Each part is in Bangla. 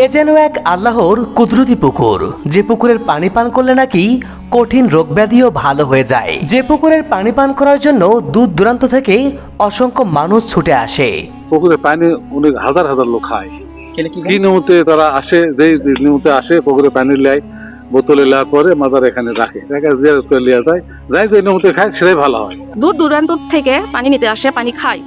এ যেন এক আল্লাহর কুদরতি পুকুর। যে পুকুরের পানি পান করলে নাকি কঠিন রোগ ব্যাধিও ভালো হয়ে যায়। যে পুকুরের পানি পান করার জন্য দূর দূরান্ত থেকে অসংখ্য মানুষ ছুটে আসে। পুকুরে পানি অনেক হাজার হাজার লোক খায়। কি নিয়মতে তারা আসে যেই নিয়মতে আসে পুকুরে পানি লেয় বোতলে লেওয়ার পরে মাদার এখানে রাখে। রেখে জিয়ারত করে লিয়া যায় যাই যে নিয়মতে খায় সেটাই ভালো হয়। দূর দূরান্ত থেকে পানি নিতে আসে পানি খায়।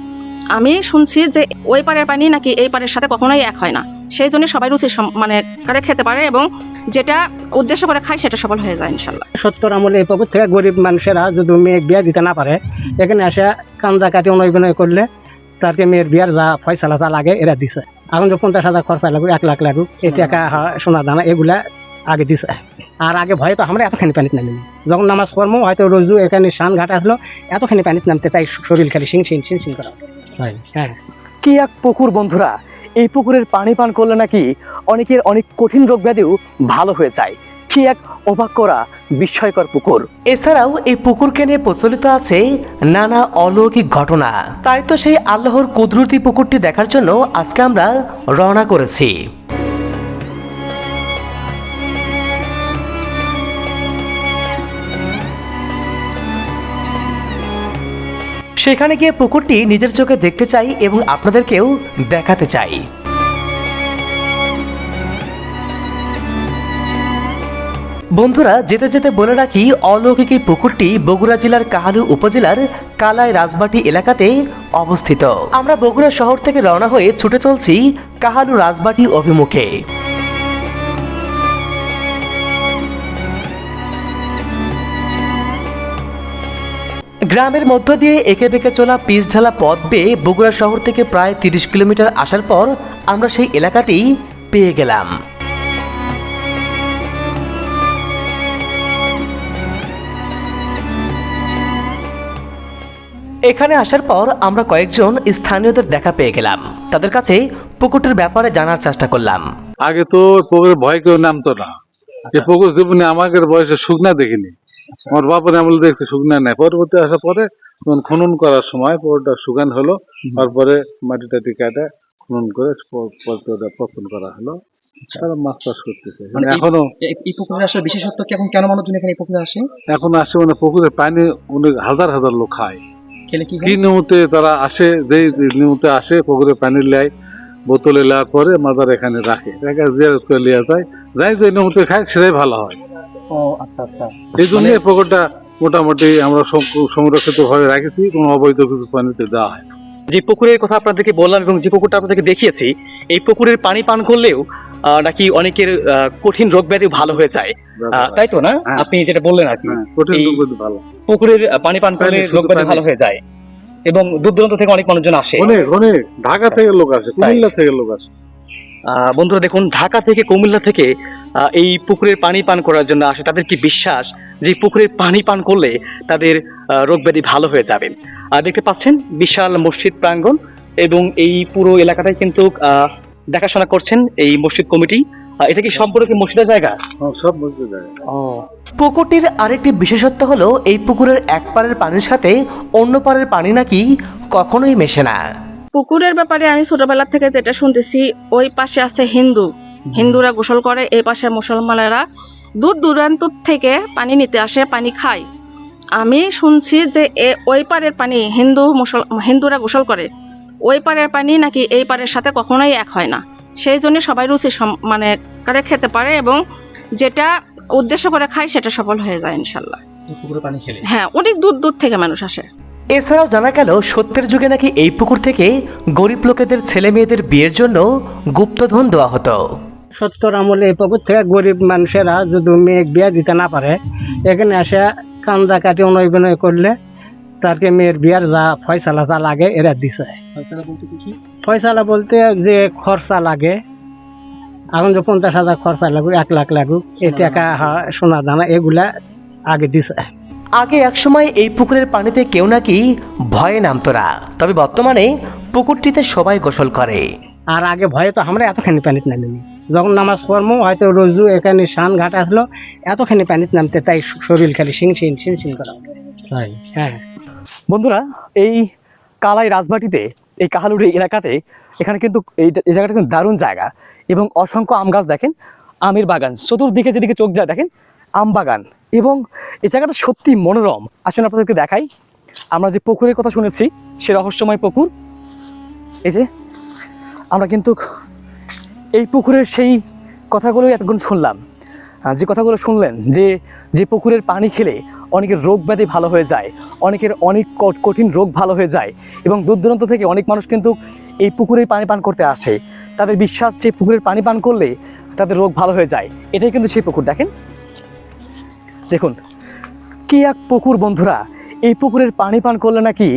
আমি শুনছি যে ওই পারের পানি নাকি এই পারের সাথে কখনোই এক হয় না। সেই জন্য সবাই রুচি সম- মানে করে খেতে পারে এবং যেটা উদ্দেশ্য করে খায় সেটা সফল হয়ে যায় ইনশাল্লাহ। সত্তর আমলে এই পুকুর থেকে গরিব মানুষেরা যদি মেয়ে বিয়ে দিতে না পারে এখানে এসে কান্দা কাটি অনয় বিনয় করলে তারকে মেয়ের বিয়ার যা ফয়সালা যা লাগে এরা দিছে। এখন যে পঞ্চাশ হাজার খরচা লাগুক এক লাখ লাগুক এই টাকা সোনা দানা এগুলা আগে দিছে। আর আগে ভয়ে তো আমরা এতখানি পানিতে নামিনি। যখন নামাজ কর্ম হয়তো রোজু এখানে শান ঘাট আসলো এতখানি পানিতে নামতে তাই শরীর খালি সিং সিং সিং সিং করা। হ্যাঁ। কি এক পুকুর বন্ধুরা এই পুকুরের পানি পান করলে নাকি অনেকের অনেক কঠিন রোগ ব্যাধিও ভালো হয়ে যায়। কি এক অবাক করা বিস্ময়কর পুকুর। এছাড়াও এই পুকুরকে নিয়ে প্রচলিত আছে নানা অলৌকিক ঘটনা। তাই তো সেই আল্লাহর কুদরতি পুকুরটি দেখার জন্য আজকে আমরা রওনা করেছি। সেখানে গিয়ে পুকুরটি নিজের চোখে দেখতে চাই এবং আপনাদেরকেও দেখাতে চাই। বন্ধুরা, যেতে যেতে বলে রাখি, অলৌকিক পুকুরটি বগুড়া জেলার কাহালু উপজেলার কালাই রাজবাটি এলাকাতে অবস্থিত। আমরা বগুড়া শহর থেকে রওনা হয়ে ছুটে চলছি কাহালু রাজবাটি অভিমুখে। গ্রামের মধ্য দিয়ে এঁকে বেঁকে চলা পিচ ঢালা পথ বেয়ে বগুড়া শহর থেকে প্রায় তিরিশ কিলোমিটার আসার পর আমরা সেই এলাকাটি পেয়ে গেলাম। এখানে আসার পর আমরা কয়েকজন স্থানীয়দের দেখা পেয়ে গেলাম। তাদের কাছে পুকুরটির ব্যাপারে জানার চেষ্টা করলাম। আগে তো পুকুরে ভয় কেউ নামতো না। যে পুকুর জীবনে আমাদের বয়সে শুকনা দেখিনি। আমার বাপের আমলে দেখছে শুকনা নেই। পরবর্তী আসার পরে যখন খনন করার সময় পুকুরটা শুকান হলো তারপরে মাটি টাটি কাটে খনন করে পতন করা হলো। তারা মাছ চাষ করতেছে। মানে এই- এখনও এই- পুকুরের আসলে বিশেষত্ব কি এখন কেন মানুষজন এখানে এই পুকুরে আসে? এখন আসে মানে পুকুরে পানি অনেক হাজার হাজার লোক খায়। কি নিয়মতে তারা আসে যেই নিয়মতে আসে পুকুরে পানি লেয় বোতলে লেওয়ার পরে মাদার এখানে রাখে। রেখে জিয়ারত করে লিয়া যায় যাই যে নিয়মতে খায় সেটাই ভালো হয়। ও আচ্ছা আচ্ছা। এই জন্য এই পুকুরটা মোটামুটি আমরা সংরক্ষিত ভাবে রাখেছি কোনো অবৈধ কিছু পানিতে দেওয়া হয় যে পুকুরের কথা আপনাদেরকে বললাম এবং যে পুকুরটা আপনাদেরকে দেখিয়েছি এই পুকুরের পানি পান করলেও নাকি অনেকের আহ, কঠিন রোগ ব্যাধি ভালো হয়ে যায়। তাই তো না? হ্যাঁ। আপনি যেটা বললেন আর কি হ্যাঁ, কঠিন এই- রোগ ব্যাধি ভালো। পুকুরের পানি পান করলে রোগ ব্যাধি ভালো হয়ে যায়। এবং দূর দূরান্ত থেকে অনেক মানুষজন আসে। অনেক অনেক। ঢাকা থেকে লোক আসে কুমিল্লা থেকে লোক আসে। বন্ধুরা দেখুন ঢাকা থেকে কুমিল্লা থেকে এই পুকুরের পানি পান করার জন্য আসে তাদের কি বিশ্বাস যে পুকুরের পানি পান করলে তাদের রোগ ব্যাধি ভালো হয়ে যাবে? আর দেখতে পাচ্ছেন বিশাল মসজিদ প্রাঙ্গণ এবং এই পুরো এলাকাটাই কিন্তু আহ, দেখাশোনা করছেন এই মসজিদ কমিটি। এটা কি সম্পূর্ণ কি মসজিদের জায়গা? হ্যাঁ, সব বুঝতে যায় পুকুরটির আরেকটি বিশেষত্ব হলো এই পুকুরের এক পারের পানির সাথে অন্য পারের পানি নাকি কখনোই মেশে না। পুকুরের ব্যাপারে আমি ছোটবেলা থেকে যেটা শুনতেছি ওই পাশে আছে হিন্দু। হিন্দুরা গোসল করে এই পাশে মুসলমানেরা দূর দূরান্ত থেকে পানি নিতে আসে পানি খায়। আমি শুনছি যে এ ওই পারের পানি হিন্দু মুসল হিন্দুরা গোসল করে। ওই পারের পানি নাকি এই পারের সাথে কখনোই এক হয় না। সেই জন্য সবাই রুচি মানে করে খেতে পারে এবং যেটা উদ্দেশ্য করে খায় সেটা সফল হয়ে যায় ইনশাল্লাহ। হ্যাঁ অনেক দূর দূর থেকে মানুষ আসে। এছাড়াও জানা গেল সত্যের যুগে নাকি এই পুকুর থেকে গরিব লোকেদের ছেলে মেয়েদের বিয়ের জন্য গুপ্তধন দেওয়া হতো। সত্তর আমলে এই পুকুর থেকে গরিব মানুষেরা যদি মেয়ে বিয়ে দিতে না পারে এখানে এসে কান্দা কাটি অনয় বিনয় করলে তারকে মেয়ের বিয়ার যা ফয়সালা যা লাগে এরা দিছে। ফয়সালা বলতে যে খরচা লাগে এখন যে পঞ্চাশ হাজার খরচা লাগুক এক লাখ লাগুক এই টাকা সোনা দানা এগুলা আগে দিছে। আগে একসময় এই পুকুরের পানিতে কেউ নাকি ভয়ে নামতো না। তবে বর্তমানে পুকুরটিতে সবাই গোসল করে। আর আগে ভয়ে তো আমরা এতখানি পানিতে নামিনি। যখন নামাজ কর্ম হয়তো রোজু এখানে শান ঘাট আসলো এতখানি পানিতে নামতে তাই শরীর খালি সিং সিং সিং সিং করা। হ্যাঁ। বন্ধুরা এই কালাই রাজবাটিতে এই কাহালুড়ি এলাকাতে এখানে কিন্তু এই এই জায়গাটা কিন্তু দারুণ জায়গা। এবং অসংখ্য আম গাছ দেখেন আমের বাগান। চতুর্দিকে যেদিকে চোখ যায় দেখেন আম বাগান এবং এই জায়গাটা সত্যি মনোরম। আসুন আপনাদেরকে দেখাই। আমরা যে পুকুরের কথা শুনেছি, সে রহস্যময় পুকুর। এই যে, আমরা কিন্তু এই পুকুরের সেই কথাগুলোই এতক্ষণ শুনলাম। যে কথাগুলো শুনলেন, যে যে পুকুরের পানি খেলে অনেকের রোগ ব্যাধি ভালো হয়ে যায়, অনেকের অনেক কঠিন রোগ ভালো হয়ে যায়, এবং দূর দূরান্ত থেকে অনেক মানুষ কিন্তু এই পুকুরের পানি পান করতে আসে। তাদের বিশ্বাস যে পুকুরের পানি পান করলে তাদের রোগ ভালো হয়ে যায়। এটাই কিন্তু সেই পুকুর, দেখেন। দেখুন, কি এক পুকুর বন্ধুরা? এই পুকুরের পানি পান করলে নাকি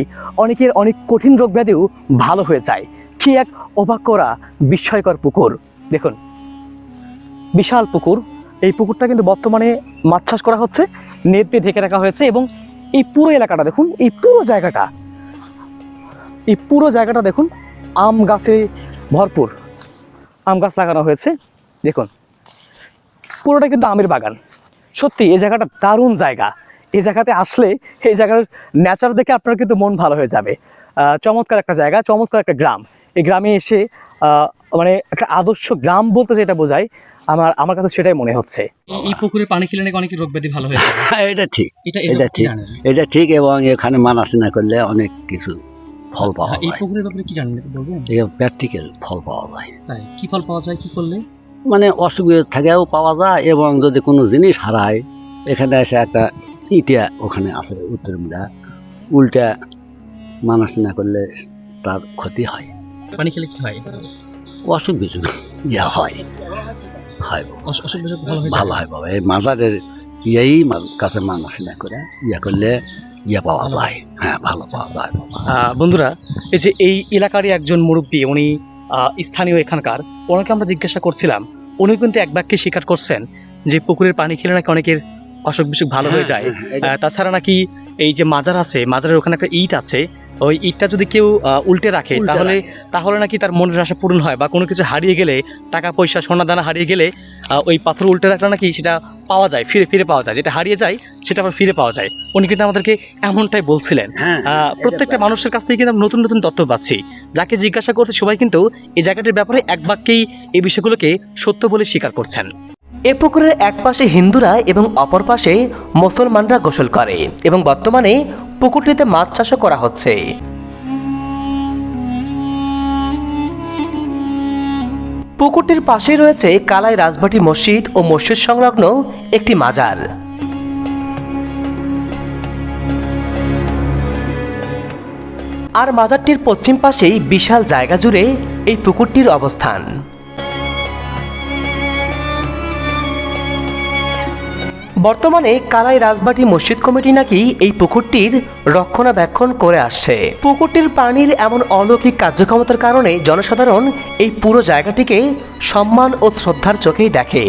অনেকের অনেক কঠিন রোগ ব্যাধিও ভালো হয়ে যায়। কি এক অবাক করা, বিস্ময়কর পুকুর। দেখুন, বিশাল পুকুর। এই পুকুরটা কিন্তু বর্তমানে মাছ চাষ করা হচ্ছে, নেট দিয়ে ঢেকে রাখা হয়েছে এবং এই পুরো এলাকাটা দেখুন, এই পুরো জায়গাটা, এই পুরো জায়গাটা দেখুন, আম গাছে ভরপুর। আম গাছ লাগানো হয়েছে, দেখুন। পুরোটা কিন্তু আমের বাগান। সত্যি এই জায়গাটা দারুণ জায়গা। এই জায়গাতে আসলে এই জায়গার ন্যাচার দেখে আপনার কিন্তু মন ভালো হয়ে যাবে। আহ, চমৎকার একটা জায়গা চমৎকার একটা গ্রাম। এই গ্রামে এসে আহ, মানে একটা আদর্শ গ্রাম বলতে যেটা বোঝায় আমার আমার কাছে সেটাই মনে হচ্ছে। এই পুকুরে পানি খেলে নাকি অনেক রোগ ব্যাধি ভালো হয়ে যাবে হ্যাঁ, এটা ঠিক। এটা ঠিক। এটা ঠিক এবং এখানে মানাসিনা করলে অনেক কিছু ফল পাওয়া হ্যাঁ, এই পুকুরের ব্যাপারে কি জানেন? একটু বলবেন? এটা প্র্যাকটিক্যাল ফল পাওয়া যায়। তাই কি ফল পাওয়া যায় কি করলে? মানে অসুবিধা থেকেও পাওয়া যায় এবং যদি কোনো জিনিস হারায় এখানে এসে একটা ইটা ওখানে আছে উত্তর মিলা উল্টা মানাসিনা করলে তার ক্ষতি হয়। পানি খেলে কি হয়? অসুখ বিসুখ ইয়া হয়। হয়। ভালো হয় বাবা। এই মাজারের ইয়েই কাছে মানাসিনা করে ইয়া করলে ইয়া পাওয়া যায়। হ্যাঁ ভালো পাওয়া যায় বন্ধুরা এই যে এই এলাকারই একজন মুরব্বী উনি স্থানীয় এখানকার, ওনাকে আমরা জিজ্ঞাসা করছিলাম। উনি কিন্তু এক বাক্যে স্বীকার করছেন যে পুকুরের পানি খেলে নাকি অনেকের অসুখ বিসুখ ভালো হয়ে যায়। তাছাড়া নাকি এই যে মাজার আছে মাজারের ওখানে একটা ইট আছে ওই ইটটা যদি কেউ উল্টে রাখে তাহলে তাহলে নাকি তার মনের আশা পূরণ হয় বা কোনো কিছু হারিয়ে গেলে টাকা পয়সা সোনা দানা হারিয়ে গেলে ওই পাথর উল্টে রাখলে নাকি সেটা পাওয়া যায় ফিরে ফিরে পাওয়া যায়। যেটা হারিয়ে যায় সেটা আবার ফিরে পাওয়া যায়। উনি কিন্তু আমাদেরকে এমনটাই বলছিলেন। হ্যাঁ আহ, প্রত্যেকটা মানুষের কাছ থেকে কিন্তু আমরা নতুন নতুন তথ্য পাচ্ছি। যাকে জিজ্ঞাসা করতে সবাই কিন্তু এই জায়গাটির ব্যাপারে এক বাক্যেই এই বিষয়গুলোকে সত্য বলে স্বীকার করছেন। এ পুকুরের এক পাশে হিন্দুরা এবং অপর পাশে মুসলমানরা গোসল করে এবং বর্তমানে পুকুরটিতে মাছ চাষও করা হচ্ছে। পুকুরটির পাশেই রয়েছে কালাই রাজবাটি মসজিদ ও মসজিদ সংলগ্ন একটি মাজার। আর মাজারটির পশ্চিম পাশেই বিশাল জায়গা জুড়ে এই পুকুরটির অবস্থান। বর্তমানে কালাই রাজবাটি মসজিদ কমিটি নাকি এই পুকুরটির রক্ষণাবেক্ষণ করে আসছে। পুকুরটির পানির এমন অলৌকিক কার্যক্ষমতার কারণে জনসাধারণ এই পুরো জায়গাটিকে সম্মান ও শ্রদ্ধার চোখেই দেখে।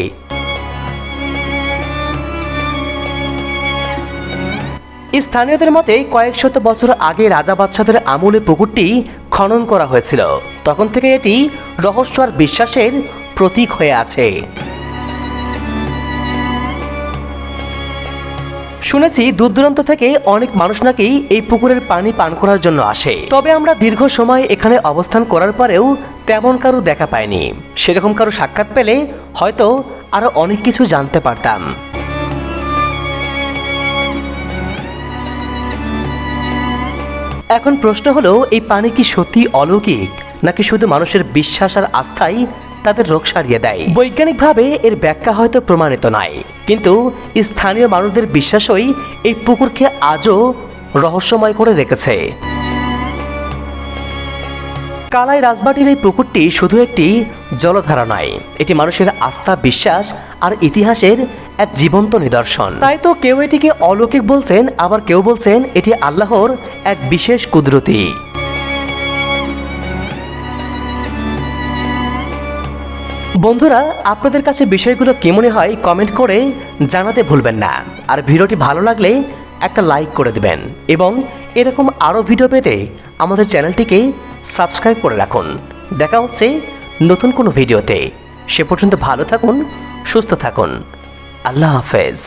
স্থানীয়দের মতে কয়েক শত বছর আগে রাজা বাচ্চাদের আমলে পুকুরটি খনন করা হয়েছিল। তখন থেকে এটি রহস্য আর বিশ্বাসের প্রতীক হয়ে আছে। শুনেছি দূর দূরান্ত থেকে অনেক মানুষ নাকি এই পুকুরের পানি পান করার জন্য আসে। তবে আমরা দীর্ঘ সময় এখানে অবস্থান করার পরেও তেমন কারও দেখা পাইনি। সেরকম কারও সাক্ষাৎ পেলে হয়তো আরও অনেক কিছু জানতে পারতাম। এখন প্রশ্ন হলো, এই পানি কি সত্যি অলৌকিক? নাকি শুধু মানুষের বিশ্বাস আর আস্থাই তাদের রোগ সারিয়ে দেয়। বৈজ্ঞানিকভাবে এর ব্যাখ্যা হয়তো প্রমাণিত নয়। কিন্তু স্থানীয় মানুষদের বিশ্বাসই এই পুকুরকে আজও রহস্যময় করে রেখেছে। কালাই রাজবাটির এই পুকুরটি শুধু একটি জলধারা নয়, এটি মানুষের আস্থা, বিশ্বাস আর ইতিহাসের এক জীবন্ত নিদর্শন। তাই তো কেউ এটিকে অলৌকিক বলছেন, আবার কেউ বলছেন এটি আল্লাহর এক বিশেষ কুদরতি। বন্ধুরা, আপনাদের কাছে বিষয়গুলো কেমন হয় কমেন্ট করে জানাতে ভুলবেন না। আর ভিডিওটি ভালো লাগলে একটা লাইক করে দেবেন এবং এরকম আরও ভিডিও পেতে আমাদের চ্যানেলটিকে সাবস্ক্রাইব করে রাখুন। দেখা হচ্ছে নতুন কোনো ভিডিওতে। সে পর্যন্ত ভালো থাকুন, সুস্থ থাকুন। আল্লাহ হাফেজ।